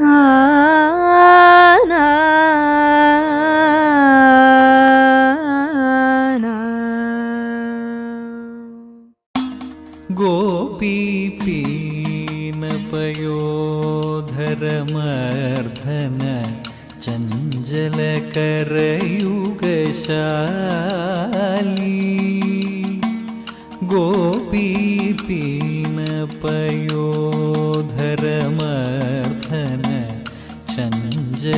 啊。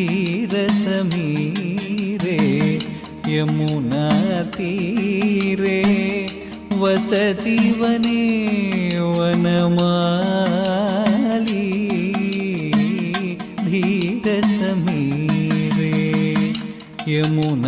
భగీరసమీరే యమునా తీరే వసతి వనే వనమాలి ధీరసమీరే యమునా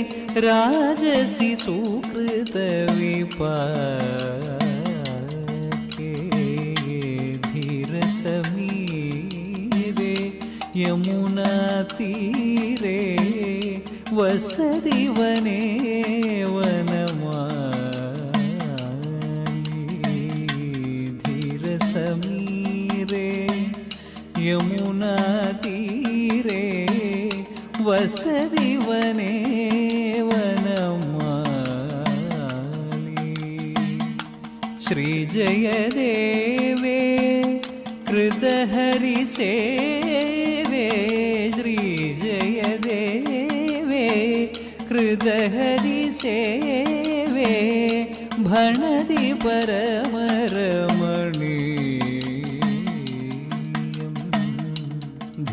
രാജസി സുകൃത വിപാകേ ധീരസമീരെ യമുനാ തീരെ വസതി വനേ വനമാ ധീരസമീരെ യമുനാ തീരെ വസതി श्रीजयदेवे कृतहरिसेवे श्रीजयदेवे कृतहरिसेवे भणति परमरमणीयम्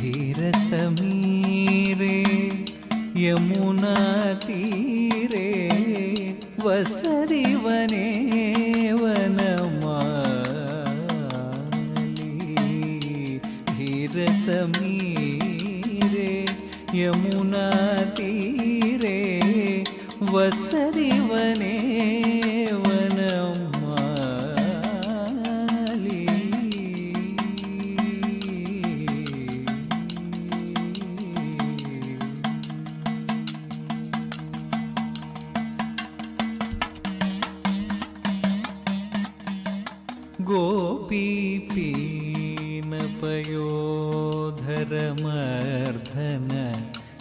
धीरसमीरे यमुनातीरे वसति மீரே யமுனா தீரே வசதிவனே.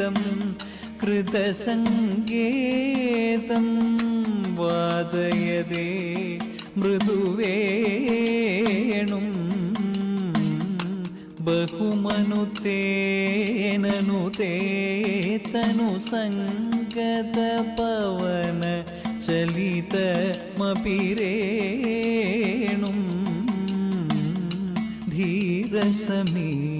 കൃതസംഗേതം വാദയതേ മൃദുവേണും ബഹുമനുതേനു തേതനു സംഗത പവന ചലിതമപിരേണും ധീരസമീരേ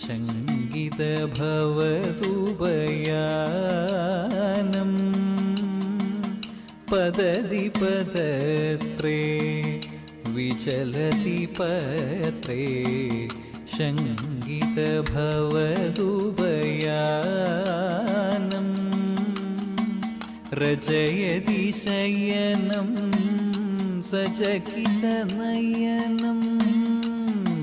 ശങ്കിതഭവതുപയാനം പദതി പദത്രേ വിചലതി പത്രേ ശങ്കിതഭവതുപയാനം രചയതി ശയനം സചകിതനയനം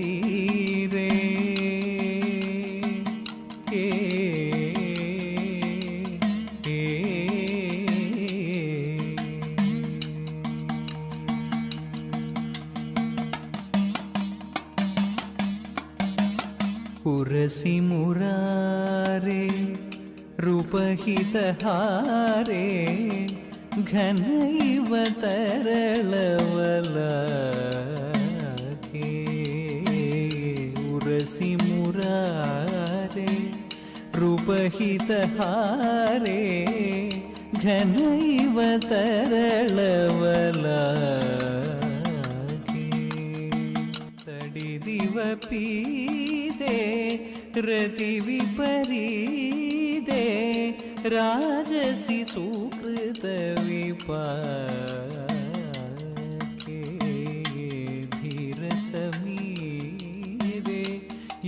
தீரே. ஏ පුරසි මුරාරේ රුපහිතහාරේ ಘನೈವ ತರಳವಲ रे रूपहितहारे घनैव तरलवलाके तडिदिवपीदे रतिविपरीदे राजसि सुकृतविपा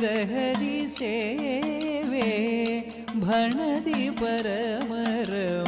दहरि सेवे भणति परमरम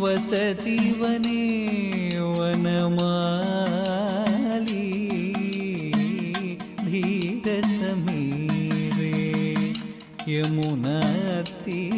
वसति वने वनमाली धीरसमीरे यमुनातीरे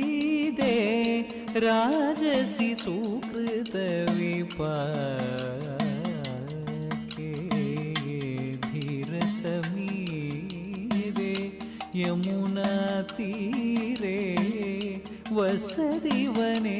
राजसि सुकृतविपाके धीरसमीरे यमुनातीरे वसति वने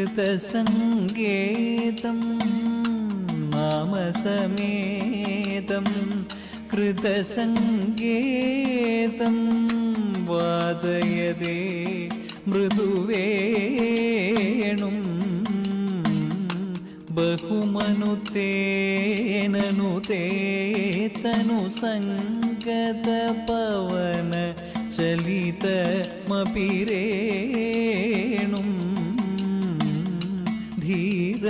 कृतसङ्गेतं नामसमेतं कृतसङ्गेतं वादयदे मृदुवेणुं बहुमनुतेननुते तनुसङ्गतपवन चलितमपि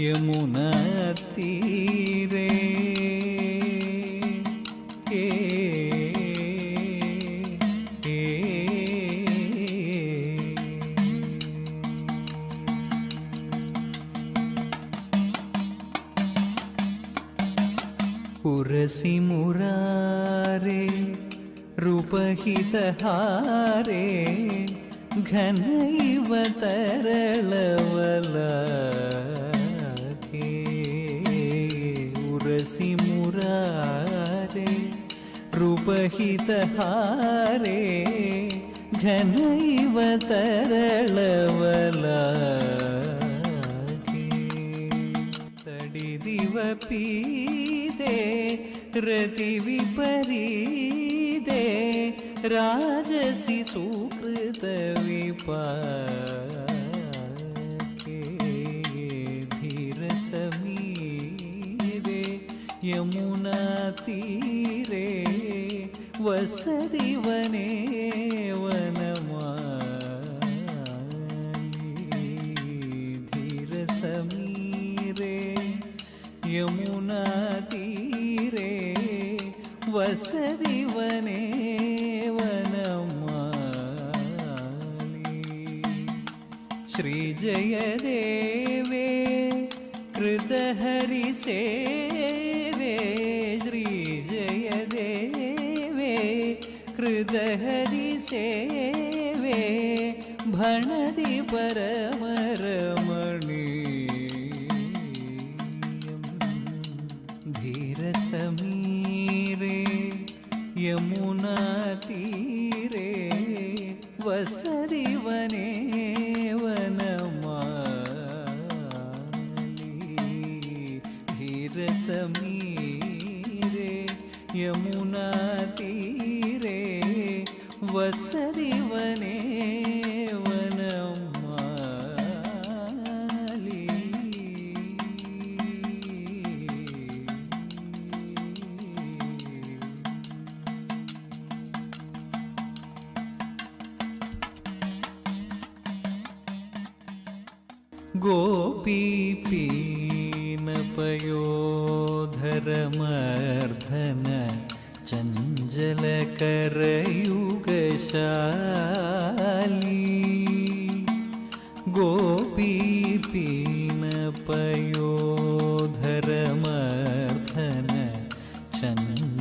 യമുന തീരേ പുരസി മുരാരേ ರೂಪಹಿತಹಾರೇ ಘನೈವ ತರಳವಲಾ रूपहितहारे घनैव तरलवलाके तडिदिव पीते रतिविपरीते राजसि सुकृतविपाके धीरसमीरे यमुनातीरे வசதி வனேவனமார சமீரே யமுனா தீரே வசதி வனேவனமாலி ஸ்ரீஜயதேவே கிருதஹரி சேவே हृदयहरि सेवे धीर परमरमणीयं धीरसमीरे यमुनातीरे वसति वने धीरसमीरे यमुनाती வசரிவனே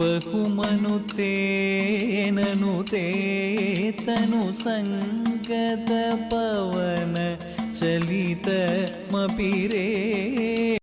बहुमनुतेननु तेतनु सङ्गतपवन चलितमपि रे